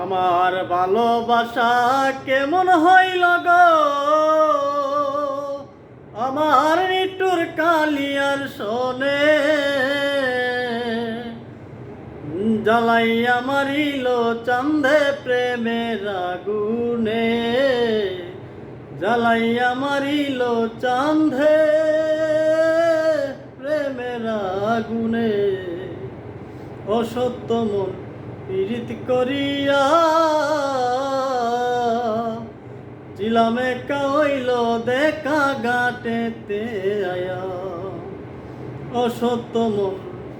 আমার ভালোবাসা কেমন হইল গো? আমার নিটুর কালিয়ার শোনে। জ্বালাইয়া মারিল চান্দে প্রেমের আগুনে। জ্বালাইয়া মারিল চান্ধে প্রেমের আগুনে। অসত্য মন পীড়িত করিয়া চিলামে কাইল দেখা গাটেতে আয়া। অসত্য মন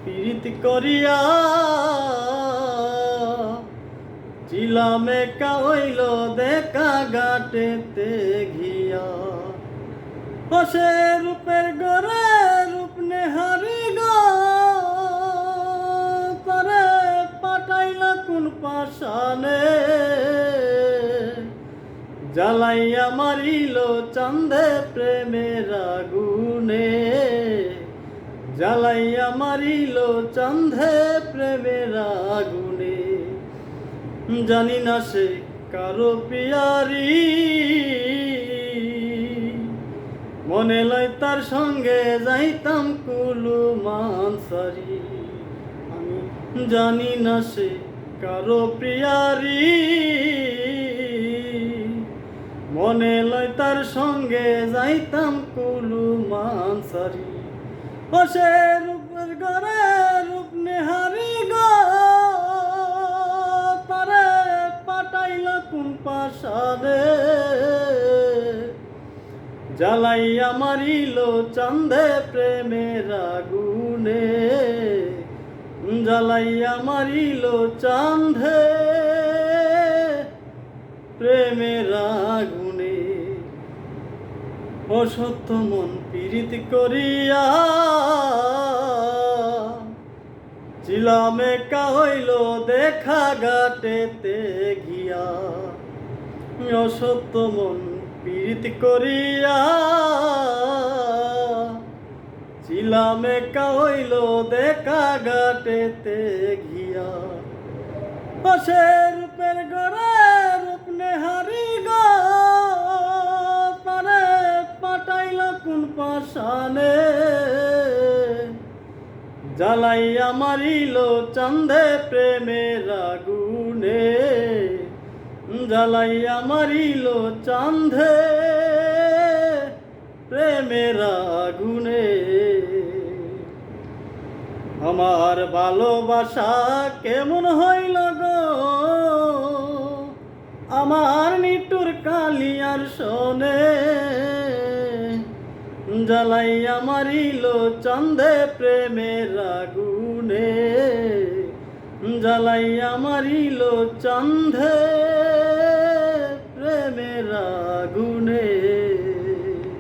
পীড়িত করিয়া চিলামে কাইল দেখা গাটেতে ঘিয়া। হসে রূপের গরে রূপ নেহারি জ্বালাইয়া মারিল চান্দে প্রেমের আগুনে। জ্বালাইয়া মারিল চান্ধে প্রেমের আগুনে। জানি না সে কারও পিয়ারি। মনে লয় তার সঙ্গে যাইতাম কুলু মানসারি। আমি জানি না সে কারও প্রিয়ারি মনে লয় তার সঙ্গে যাইতাম কুলু মানসারি। ও সে রূপের ঘরে রূপ নেহারি তারে পাঠাইল কোন পাশারে। জ্বালাইয়া মারিল চান্দে প্রেমের আগুনে। জ্বালাইয়া মারিল চান্ধে অসত্য মন পীড়িত করিয়া চিলামে কাহইল দেখা গাটেতে গিয়া। অসত্য মন পীড়িত করিয়া চিলামে কাইল দেখা গাটেতে ঘিয়া পাশে রূপের গড়ে পাশানে জ্বালাইয়া মারিল চান্দে প্রেমের আগুনে। জ্বালাইয়া মারিল চান্ধে প্রেমের আগুনে। আমার ভালোবাসা কেমন হইল গো? আমার নিটুর কালিয়ার শোনে। জ্বালাইয়া মারিল চন্দে প্রেমের আগুনে। জ্বালাইয়া মারিল চন্ধে